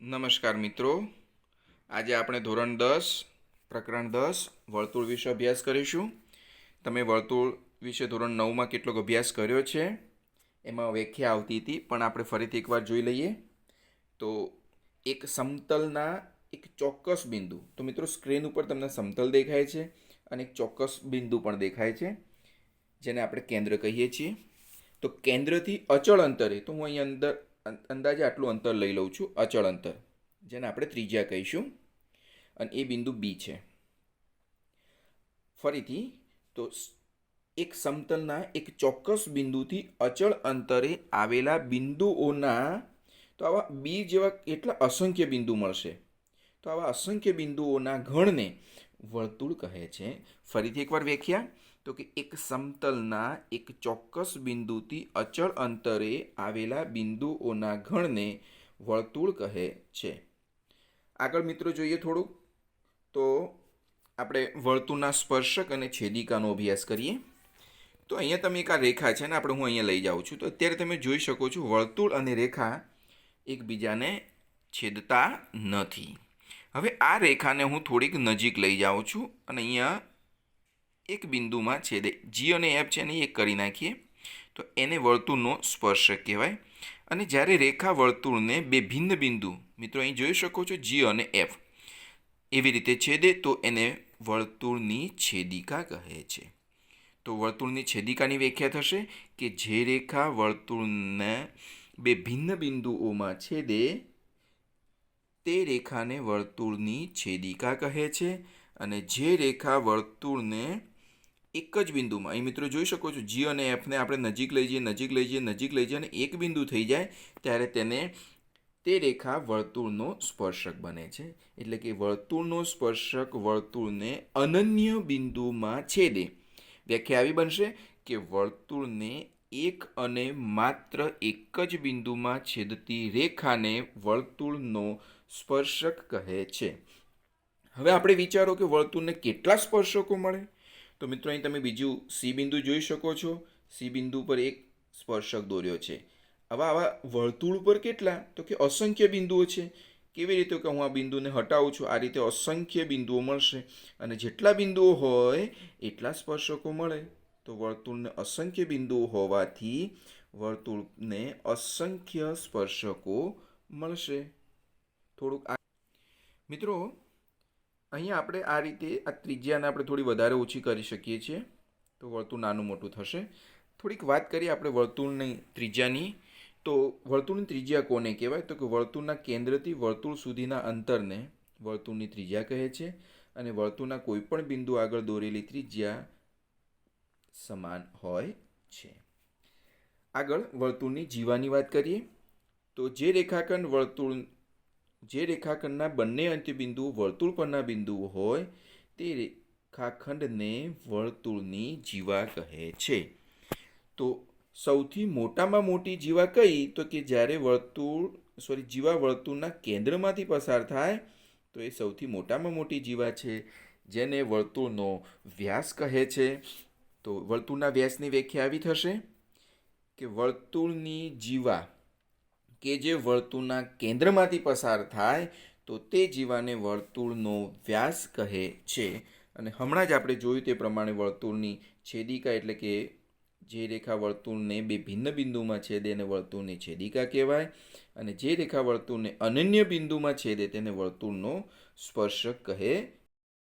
નમસ્કાર મિત્રો. આજે આપણે ધોરણ દસ, પ્રકરણ દસ, વર્તુળ વિશે અભ્યાસ કરીશું. તમે વર્તુળ વિશે ધોરણ નવમાં કેટલોક અભ્યાસ કર્યો છે? એમાં વ્યાખ્યા આવતી હતી, પણ આપણે ફરીથી એકવાર જોઈ લઈએ. તો એક સમતલના એક ચોક્કસ બિંદુ. તો મિત્રો, સ્ક્રીન ઉપર તમને સમતલ દેખાય છે અને એક ચોક્કસ બિંદુ પણ દેખાય છે, જેને આપણે કેન્દ્ર કહીએ છીએ. તો કેન્દ્રથી અચળ અંતરે, તો હું અહીં અંદર અંદાજે આટલું અંતર લઈ લઉં છું, અચળ અંતર, જેને આપણે ત્રિજ્યા કહીશું. અને એ બિંદુ બી છે. ફરીથી, તો એક સમતલના એક ચોક્કસ બિંદુથી અચળ અંતરે આવેલા બિંદુઓના, તો આવા બી જેવા કેટલા અસંખ્ય બિંદુ મળશે? તો આવા અસંખ્ય બિંદુઓના ગણને વર્તુળ કહે છે. ફરીથી એકવાર વ્યાખ્યા. તો કે એક સમતલના એક ચોક્કસ બિંદુથી અચળ અંતરે આવેલા બિંદુઓના ગણને વર્તુળ કહે છે. આગળ મિત્રો જોઈએ થોડુંક તો આપણે વર્તુળના સ્પર્શક અને છેદિકાનો અભ્યાસ કરીએ. તો અહીંયા તમે એક આ રેખા છે ને આપણે હું અહીંયા લઈ જાઉં છું. તો અત્યારે તમે જોઈ શકો છો વર્તુળ અને રેખા એકબીજાને છેદતા નથી. હવે આ રેખાને હું થોડીક નજીક લઈ જાઉં છું અને અહીંયા એક બિંદુમાં છેદે. જી અને એફ છે ને એ કરી નાખીએ. તો એને વર્તુળનો સ્પર્શક કહેવાય. અને જ્યારે રેખા વર્તુળને બે ભિન્ન બિંદુ, મિત્રો અહીં જોઈ શકો છો જી અને એફ એવી રીતે છેદે તો એને વર્તુળની છેદિકા કહે છે. તો વર્તુળની છેદિકાની વ્યાખ્યા થશે કે જે રેખા વર્તુળને બે ભિન્ન બિંદુઓમાં છેદે, તે રેખાને વર્તુળની છેદિકા કહે છે. અને જે રેખા વર્તુળને એક જ બિંદુમાં. અહીં મિત્રો જોઈ શકો છો જી અને એફને આપણે નજીક લઈ જઈએ, નજીક લઈ જઈએ, નજીક લઈ જઈએ અને એક બિંદુ થઈ જાય ત્યારે તેને તે રેખા વર્તુળનો સ્પર્શક બને છે. એટલે કે વર્તુળનો સ્પર્શક વર્તુળને અનન્ય બિંદુમાં છેદે. વ્યાખ્યા આવી બનશે કે વર્તુળને એક અને માત્ર એક જ બિંદુમાં છેદતી રેખાને વર્તુળનો સ્પર્શક કહે છે. હવે આપણે વિચારો કે વર્તુળને કેટલા સ્પર્શકો મળે? તો મિત્રો, અહીં તમે બીજું સી બિંદુ જોઈ શકો છો. સી બિંદુ પર એક સ્પર્શક દોર્યો છે. આવા આવા વર્તુળ પર કેટલા? તો કે અસંખ્ય બિંદુઓ છે. કેવી રીતે કે હું આ બિંદુને હટાવું છું? આ રીતે અસંખ્ય બિંદુઓ મળશે. અને જેટલા બિંદુઓ હોય, એટલા સ્પર્શકો મળે. તો વર્તુળને અસંખ્ય બિંદુઓ હોવાથી વર્તુળને અસંખ્ય સ્પર્શકો મળશે. થોડુંક આ મિત્રો અહીંયા આપણે આ રીતે આ ત્રિજ્યાને આપણે થોડી વધારે ઓછી કરી શકીએ છીએ. તો વર્તુળ નાનું મોટું થશે. થોડીક વાત કરીએ આપણે વર્તુળની ત્રિજ્યાની. તો વર્તુળની ત્રિજ્યા કોને કહેવાય? તો કે વર્તુળના કેન્દ્રથી વર્તુળ સુધીના અંતરને વર્તુળની ત્રિજ્યા કહે છે અને વર્તુળના કોઈપણ બિંદુ આગળ દોરેલી ત્રિજ્યા સમાન હોય છે. આગળ વર્તુળની જીવાની વાત કરીએ. તો જે રેખાખંડ વર્તુળ જે રેખાખંડના બંને અંત્યબિંદુઓ વર્તુળ પરના બિંદુઓ હોય, તે રેખાખંડને વર્તુળની જીવા કહે છે. તો સૌથી મોટામાં મોટી જીવા કઈ? તો કે જ્યારે વર્તુળ સોરી જીવા વર્તુળના કેન્દ્રમાંથી પસાર થાય, તો એ સૌથી મોટામાં મોટી જીવા છે, જેને વર્તુળનો વ્યાસ કહે છે. તો વર્તુળના વ્યાસની વ્યાખ્યા આવી થશે કે વર્તુળની જીવા કે જે વર્તુળના કેન્દ્રમાંથી પસાર થાય, તો તે જીવાને વર્તુળનો વ્યાસ કહે છે. અને હમણાં જ આપણે જોયું તે પ્રમાણે વર્તુળની છેદિકા એટલે કે જે રેખા વર્તુળને બે ભિન્ન બિંદુમાં છેદે એને વર્તુળની છેદિકા કહેવાય. અને જે રેખા વર્તુળને અનન્ય બિંદુમાં છેદે તેને વર્તુળનો સ્પર્શક કહે